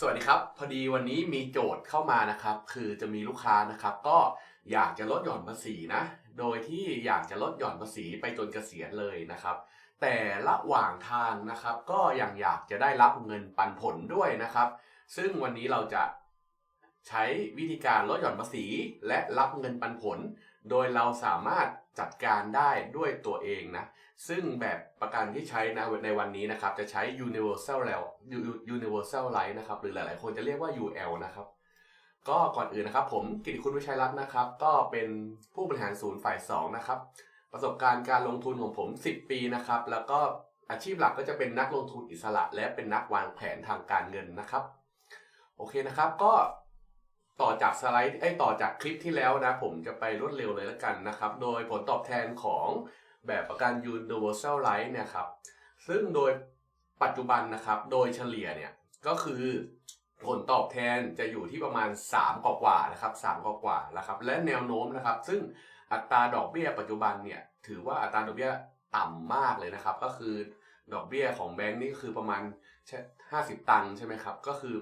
สวัสดีครับ พอดีวันนี้มีโจทย์เข้ามานะครับ คือจะมีลูกค้านะครับ ก็อยากจะลดหย่อนภาษีนะ โดยที่อยากจะลดหย่อนภาษีไปจนเกษียณเลยนะครับ แต่ระหว่างทางนะครับ ก็ยังอยากจะได้รับเงินปันผลด้วยนะครับ ซึ่งวันนี้เราจะใช้วิธีการลดหย่อนภาษี และรับเงินปันผล โดยเราสามารถจัดการได้ด้วยตัวเองนะ ซึ่งแบบประกันที่ใช้นะในวันนี้นะครับ จะใช้ universal แล้ว universal life นะครับ หรือหลายๆ คนจะเรียกว่า UL นะครับ ก็ก่อนอื่นนะครับ ผมกิติคุณวิชัยรัตน์นะครับ ก็เป็นผู้บริหารศูนย์ฝ่าย 2 นะครับ ประสบการณ์การลงทุนของผม 10 ปีนะครับ แล้วก็อาชีพหลักก็จะเป็นนักลงทุนอิสระ และเป็นนักวางแผนทางการเงินนะครับ โอเคนะครับ ก็ ต่อจากสไลด์ไอ้ต่อจากคลิปที่แล้วนะ ผมจะไปรวดเร็วเลยแล้วกันนะครับ โดยผลตอบแทนของแบบประกัน Universal Life เนี่ยครับ ซึ่งโดยปัจจุบันนะครับ โดยเฉลี่ยเนี่ยก็คือผลตอบแทนจะอยู่ที่ประมาณ 3 กว่ากว่านะครับ3กว่ากว่านะครับ และแนวโน้มนะครับ ซึ่งอัตราดอกเบี้ยปัจจุบันเนี่ยถือว่าอัตราดอกเบี้ยต่ำมากเลยนะครับ ก็คือดอกเบี้ยของแบงก์นี่คือประมาณห้าสิบตังค์ใช่ไหมครับ ก็คือ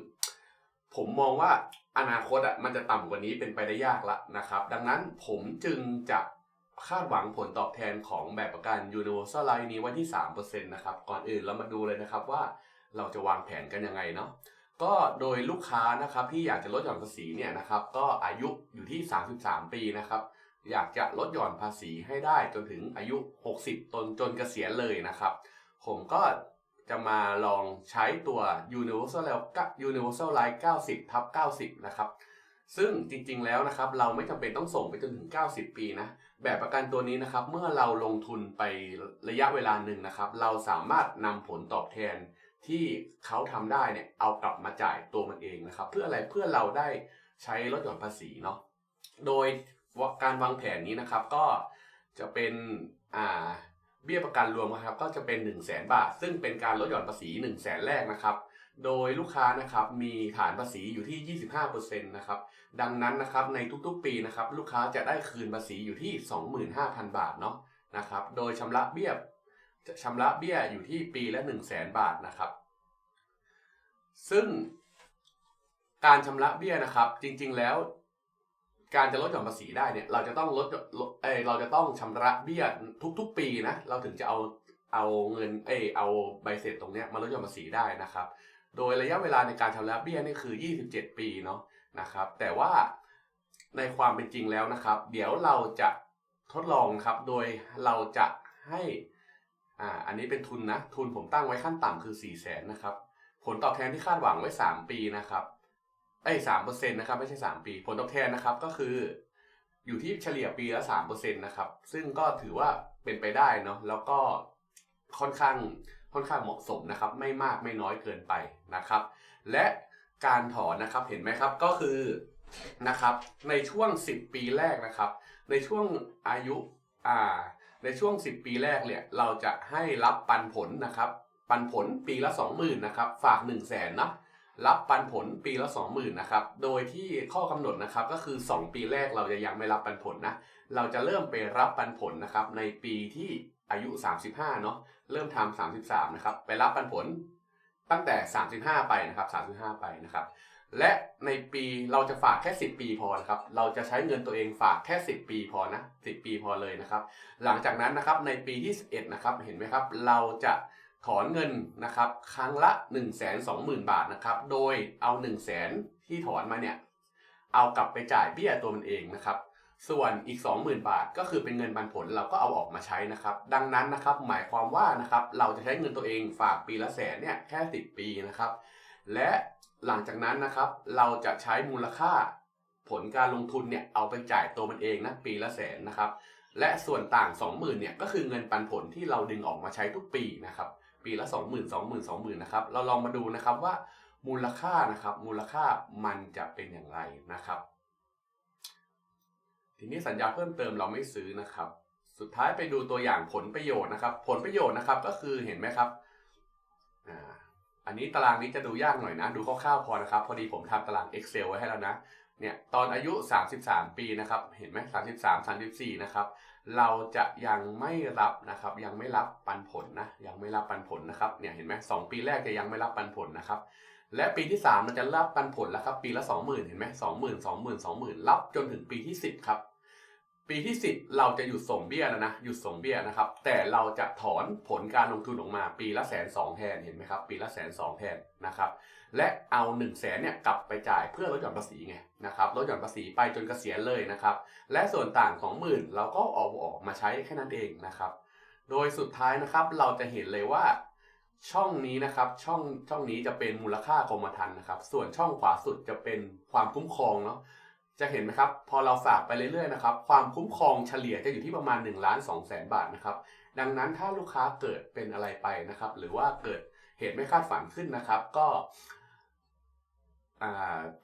ผมมองว่า อนาคตอะมันจะต่ำกว่านี้เป็นไปได้ยากละนะครับ ดังนั้นผมจึงจะคาดหวังผลตอบแทนของแบบประกัน Universal Life นี้ไว้ที่ 3%นะครับ ก่อนอื่นเรามาดูเลยนะครับว่าเราจะวางแผนกันยังไงเนาะก็โดยลูกค้านะครับที่อยากจะลดหย่อนภาษีเนี่ยนะครับก็อายุอยู่ที่ 33 ปีนะครับอยากจะลดหย่อนภาษีให้ได้จนถึงอายุ 60 ตนจนเกษียณเลยนะครับ ผมก็ จะมาลองใช้ตัว Universal Life Universal Life 90ทับ90 นะครับ ซึ่งจริงๆแล้วนะครับ เราไม่จำเป็นต้องส่งไปจนถึง 90 ปีนะ แบบประกันตัวนี้นะครับ เมื่อเราลงทุนไประยะเวลาหนึ่งนะครับ เราสามารถนำผลตอบแทนที่เขาทำได้เนี่ยเอากลับมาจ่ายตัวมันเองนะครับ เพื่ออะไรเพื่อเราได้ใช้ลดหย่อนภาษีเนาะโดยการวางแผนนี้นะครับก็จะเป็นอ่า เบี้ยประกันรวมนะครับก็จะเป็น 1 0 0 0 0แบาท ซึ่งเป็นการลดหย่อนภาษี1 0 0 0 0แสนแรกนะครับ โดยลูกค้านะครับมีฐานภาษีอยู่ที่ 25%นะครับดังนั้นนะครับในทุกๆ ปีนะครับลูกค้าจะได้คืนภาษีอยู่ที่ 25,000 บาทเนาะนะครับโดยชำระเบี้ยจะชำระเบี้ยอยู่ที่ปีละ 1 0 0 0 0แสนบาทนะครับ ซึ่งการชำระเบี้ยนะครับจริงๆแล้ว การจะลดหย่อนภาษีได้เนี่ยเราจะต้องลดเอยเราจะต้องชำระเบี้ยทุก ๆ ปีนะเราถึงจะเอาเอาเงินเอยเอาใบเสร็จตรงเนี้ยมาลดหย่อนภาษีได้นะครับ โดยระยะเวลาในการชำระเบี้ยนี่คือ 27 ปีเนาะนะครับ แต่ว่าในความเป็นจริงแล้วนะครับ เดี๋ยวเราจะทดลองครับ โดยเราจะให้อ่าอันนี้เป็นทุนนะ ทุนผมตั้งไว้ขั้นต่ำคือ 4 0 0แสนนะครับ ผลตอบแทนที่คาดหวังไว้ 3 ปีนะครับ ไอ้สามเปอร์เซ็นต์นะครับไม่ใช่3ปี ผลตอบแทนนะครับก็คือ อยู่ที่เฉลี่ยปีละสามเปอร์เซ็นต์นะครับ ซึ่งก็ถือว่าเป็นไปได้เนาะแล้วก็ค่อนข้างค่อนข้างเหมาะสมนะครับ ไม่มากไม่น้อยเกินไปนะครับ และการถอนนะครับเห็นไหมครับก็คือนะครับในช่วง 10 ปีแรกนะครับ ในช่วงอายุอ่าในช่วง 10 ปีแรกเนี่ยเราจะให้รับปันผลนะครับ ปันผลปีละ 20,000นะครับฝาก 1 0 0 0 0แสนนะ รับปันผลปีละ 20,000นะครับ โดยที่ข้อกำหนดนะครับก็คือ 2 ปีแรกเราจะยังไม่รับปันผลนะ เราจะเริ่มไปรับปันผลนะครับในปีที่อายุ 35 เนาะ เริ่มทำ33 นะครับ ไปรับปันผลตั้งแต่ 35 ไปนะครับ 35 ไปนะครับ และในปีเราจะฝากแค่ 10 ปีพอนะครับ เราจะใช้เงินตัวเองฝากแค่ 10 ปีพอนะ 10 ปีพอเลยนะครับ หลังจากนั้นนะครับในปีที่ 11 นะครับ เห็นไหมครับ เราจะ ถอนเงินนะครับครั้งละ 1 2 0 0 0 0 บาทนะครับ โดยเอา 1 0 0 0 0แที่ถอนมาเนี่ยเอากลับไปจ่ายเบี้ยตัวมันเองนะครับ ส่วนอีก 20,000 บาทก็คือเป็นเงินปันผลเราก็เอาออกมาใช้นะครับ ดังนั้นนะครับหมายความว่านะครับเราจะใช้เงินตัวเองฝากปีละแสนเนี่ยแค่ 10 ปีนะครับ และหลังจากนั้นนะครับเราจะใช้มูลค่าผลการลงทุนเนี่ยเอาไปจ่ายตัวมันเองนะปีละแสนนะครับ และส่วนต่าง 20,000เนี่ยก็คือเงินปันผลที่เราดึงออกมาใช้ทุกปีนะครับ ปีละ 20,000 20,000นะครับเราลองมาดูนะครับว่ามูลค่านะครับมูลค่ามันจะเป็นอย่างไรนะครับ ทีนี้สัญญาเพิ่มเติมเราไม่ซื้อนะครับ สุดท้ายไปดูตัวอย่างผลประโยชน์นะครับ ผลประโยชน์นะครับก็คือเห็นไหมครับอันนี้ตารางนี้จะดูยากหน่อยนะ ดูคร่าวๆพอนะครับ พอดีผมทำตาราง Excel ไว้ให้แล้วนะ เนี่ยตอนอายุ 33 ปีนะครับ เห็นไหม33 34 นะครับ เราจะยังไม่รับนะครับ ยังไม่รับปันผลนะ ยังไม่รับปันผลนะครับ เนี่ยเห็นไหมสองปีแรกจะยังไม่รับปันผลนะครับ และปีที่3มันจะรับปันผลแล้วครับ ปีละ 20,000 เห็นไหมสองหมื่นสองหมื่นสองหมื่นรับจนถึงปีที่ 10 ครับ ปีที่ 10 เราจะหยุดส่งเบี้ยแล้วนะหยุดส่งเบี้ยนะครับ แต่เราจะถอนผลการลงทุนออกมาปีละแสนสองแทนเห็นไหมครับ ปีละแสนสองแทนนะครับ และเอา1นึ่งแสนเนี่ยกลับไปจ่ายเพื่อลดหย่อนภาษีไงนะครับลดหย่อนภาษีไปจนเกษียณเลยนะครับ และส่วนต่างของหมื่นเราก็เอาออกมาใช้แค่นั้นเองนะครับ โดยสุดท้ายนะครับเราจะเห็นเลยว่าช่องนี้นะครับช่องช่องนี้จะเป็นมูลค่ากรมธรรม์นะครับ ส่วนช่องขวาสุดจะเป็นความคุ้มครองเนาะ จะเห็นไหมครับ พอเราฝากไปเรื่อยๆนะครับ ความคุ้มครองเฉลี่ยจะอยู่ที่ประมาณ1นล้านสองแสนบาทนะครับ ดังนั้นถ้าลูกค้าเกิดเป็นอะไรไปนะครับ หรือว่าเกิดเหตุไม่คาดฝันขึ้นนะครับ ก็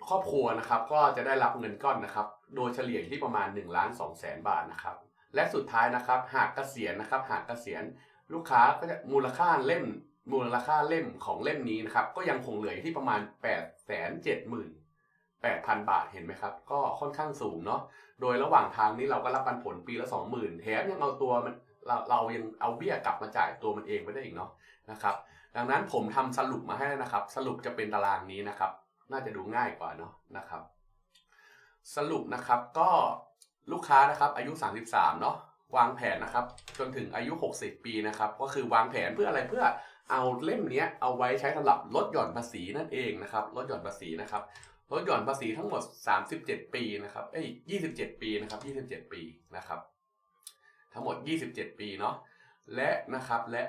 ครอบครัวนะครับก็จะได้รับเงินก้อนนะครับ โดยเฉลี่ยอยู่ที่ประมาณ1ล้าน2แสนบาทนะครับ และสุดท้ายนะครับ หากเกษียณนะครับ หากเกษียณลูกค้าก็จะมูลค่าเล่มมูลค่าเล่มของเล่มนี้นะครับ ก็ยังคงเหลืออยู่ที่ประมาณ8 7 0 0 0 8,000 บาทเห็นไหมครับ ก็ค่อนข้างสูงเนาะโดยระหว่างทางนี้เราก็รับปันผลปีละ 20,000แถมยังเอาตัวมันเราเรายังเอาเบี้ยกลับมาจ่ายตัวมันเองไม่ได้อีกเนาะนะครับ ดังนั้นผมทำสรุปมาให้นะครับ สรุปจะเป็นตารางนี้นะครับ น่าจะดูง่ายกว่าเนาะนะครับ สรุปนะครับก็ลูกค้านะครับอายุ 33เนาะวางแผนนะครับ จนถึงอายุ 60 ปีนะครับ ก็คือวางแผนเพื่ออะไรเพื่อเอาเล่มนี้เอาไว้ใช้สำหรับลดหย่อนภาษีนั่นเองนะครับลดหย่อนภาษีนะครับ ลดหย่อนภาษีทั้งหมด 37 ปีนะครับ เอ้ย 27 ปีนะครับ 27 ปีนะครับ ทั้งหมด 27 ปีเนาะ และนะครับและ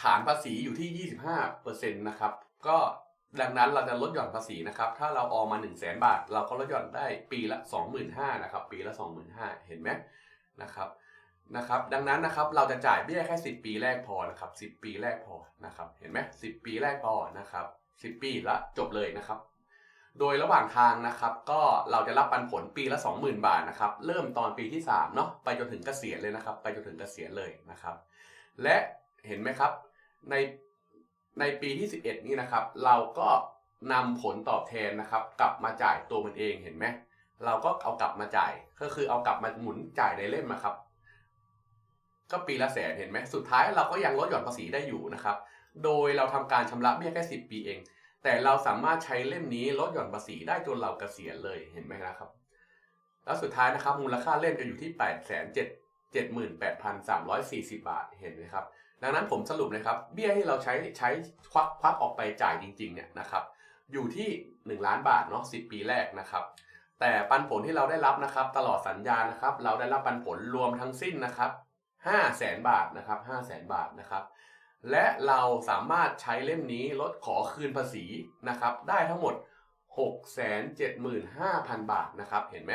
ฐานภาษีอยู่ที่ 25%นะครับ ก็ดังนั้นเราจะลดหย่อนภาษีนะครับ ถ้าเราออมมา 1 0 0 0 0แบาท เราก็ลดหย่อนได้ปีละ 25,000นะครับ ปีละ 25,000 เห็นไหมนะครับ นะครับ ดังนั้นนะครับ เราจะจ่ายเบี้ยแค่ 10 ปีแรกพอนะครับ 10 ปีแรกพอนะครับ เห็นไหม10 ปีแรกพอนะครับ 10 ปีละจบเลยนะครับ โดยระหว่างทางนะครับก็เราจะรับปันผลปีละ 20,000 บาทนะครับเริ่มตอนปีที่3เนาะไปจนถึงเกษียณเลยนะครับ ไปจนถึงเกษียณเลยนะครับ และเห็นไหมครับในในปีที่ 11 นี้นะครับ เราก็นำผลตอบแทนนะครับ กลับมาจ่ายตัวมันเองเห็นไหมเราก็เอากลับมาจ่ายก็คือเอากลับมาหมุนจ่ายในเล่มนะครับ ก็ปีละแสนเห็นไหมสุดท้ายเราก็ยังลดหย่อนภาษีได้อยู่นะครับ โดยเราทำการชำระเบี้ยแค่10 ปีเอง แต่เราสามารถใช้เล่มนี้ลดหย่อนภาษีได้จนเราเกษียณเลยเห็นไหมนะครับ แล้วสุดท้ายนะครับมูลค่าเล่มจะอยู่ที่ 8 7 7 8 3 4 0 บาทเห็นไหมครับ ดังนั้นผมสรุปนะครับ เบี้ยที่เราใช้ใช้ควักควักออกไปจ่ายจริงๆเนี่ยนะครับอยู่ที่ 1 ล้านบาทเนาะ10 ปีแรกนะครับแต่ปันผลที่เราได้รับนะครับ ตลอดสัญญานะครับ เราได้รับปันผลรวมทั้งสิ้นนะครับ5แสนบาทนะครับ5แสนบาทนะครับ และเราสามารถใช้เล่มนี้ลดขอคืนภาษีนะครับได้ทั้งหมด 675,000 บาทนะครับเห็นไหม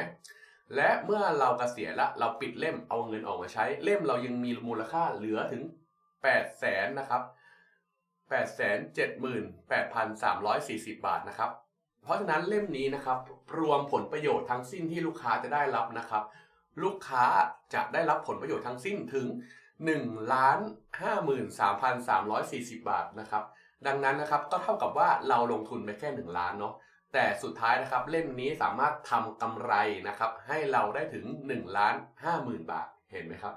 และเมื่อเราเกษียณละเราปิดเล่มเอาเงินออกมาใช้เล่มเรายังมีมูลค่าเหลือถึง 8 แสนนะครับ8 7 8 3 4 0 บาทนะครับ เพราะฉะนั้นเล่มนี้นะครับรวมผลประโยชน์ทั้งสิ้นที่ลูกค้าจะได้รับนะครับ ลูกค้าจะได้รับผลประโยชน์ทั้งสิ้นถึง 1ล้าน53,340 บาทนะครับ ดังนั้นนะครับก็เท่ากับว่าเราลงทุนไปแค่ 1 ล้านเนาะแต่สุดท้ายนะครับเล่มนี้สามารถทำกำไรนะครับให้เราได้ถึง1ล้าน50,000 บาทเห็นไหมครับ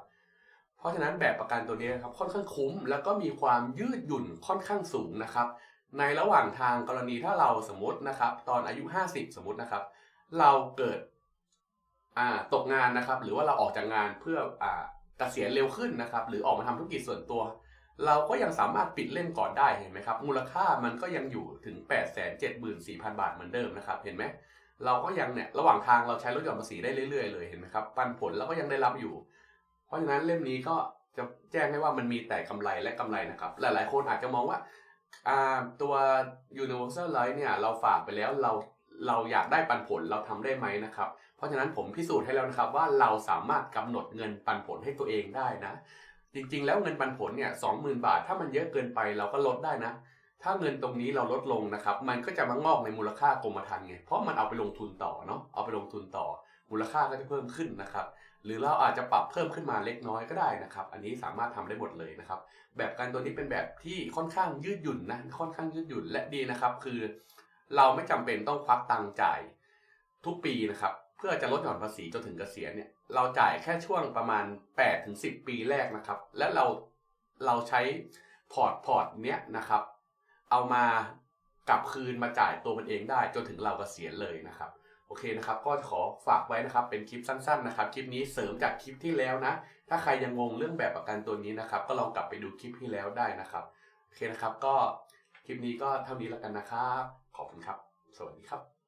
เพราะฉะนั้นแบบประกันตัวนี้นครับค่อนข้างคุ้ม แล้วก็มีความยืดหยุ่นค่อนข้างสูงนะครับ ในระหว่างทางกรณีถ้าเราสมมตินะครับ ตอนอายุ 50 สมมตินะครับ เราเกิดตกงานนะครับ หรือว่าเราออกจากงานเพื่ออ กษียณเร็วขึ้นนะครับ หรือออกมาทำธุรกิจส่วนตัว เราก็ยังสามารถปิดเล่มก่อนได้เห็นไหมครับ มูลค่ามันก็ยังอยู่ถึง 8 7 4 0 0 0 บาทเหมือนเดิมนะครับ เห็นไหมเราก็ยังเนี่ยระหว่างทางเราใช้ลดหย่อนภาษีได้เรื่อยๆเลยเห็นไหมครับปันผลเราก็ยังได้รับอยู่ เพราะฉะนั้นเล่มนี้ก็จะแจ้งให้ว่ามันมีแต่กำไรและกำไรนะครับ หลายๆ คนอาจจะมองว่าาตัว Universal Life เนี่ยเราฝากไปแล้วเราเราอยากได้ปันผลเราทำได้ไหมนะครับ เพราะฉะนั้นผมพิสูจน์ให้แล้วนะครับว่าเราสามารถกำหนดเงินปันผลให้ตัวเองได้นะ จริงๆ แล้วเงินปันผลเนี่ยสองหมื่นบาท ถ้ามันเยอะเกินไปเราก็ลดได้นะ ถ้าเงินตรงนี้เราลดลงนะครับ มันก็จะมางอกในมูลค่ากรมธรรม์ไงเพราะมันเอาไปลงทุนต่อเนาะเอาไปลงทุนต่อ มูลค่าก็จะเพิ่มขึ้นนะครับ หรือเราอาจจะปรับเพิ่มขึ้นมาเล็กน้อยก็ได้นะครับ อันนี้สามารถทำได้หมดเลยนะครับ แบบการตัวนี้เป็นแบบที่ค่อนข้างยืดหยุ่นนะค่อนข้างยืดหยุ่นและดีนะครับ คือ เราไม่จำเป็นต้องควักตังค์จ่ายทุกปีนะครับ เพื่อจะลดหย่อนภาษีจนถึงเกษียณเนี่ย เราจ่ายแค่ช่วงประมาณ8ถึง10 ปีแรกนะครับ และเราเราใช้พอร์ตพอร์ตเนี้ยนะครับ เอามากลับคืนมาจ่ายตัวมันเองได้จนถึงเราเกษียณเลยนะครับโอเคนะครับ ก็ขอฝากไว้นะครับ เป็นคลิปสั้นๆนะครับ คลิปนี้เสริมจากคลิปที่แล้วนะ ถ้าใครยังงงเรื่องแบบประกันตัวนี้นะครับ ก็ลองกลับไปดูคลิปที่แล้วได้นะครับ โอเคนะครับ ก็คลิปนี้ก็เท่านี้แล้วกันนะครับ ขอบคุณครับ สวัสดีครับ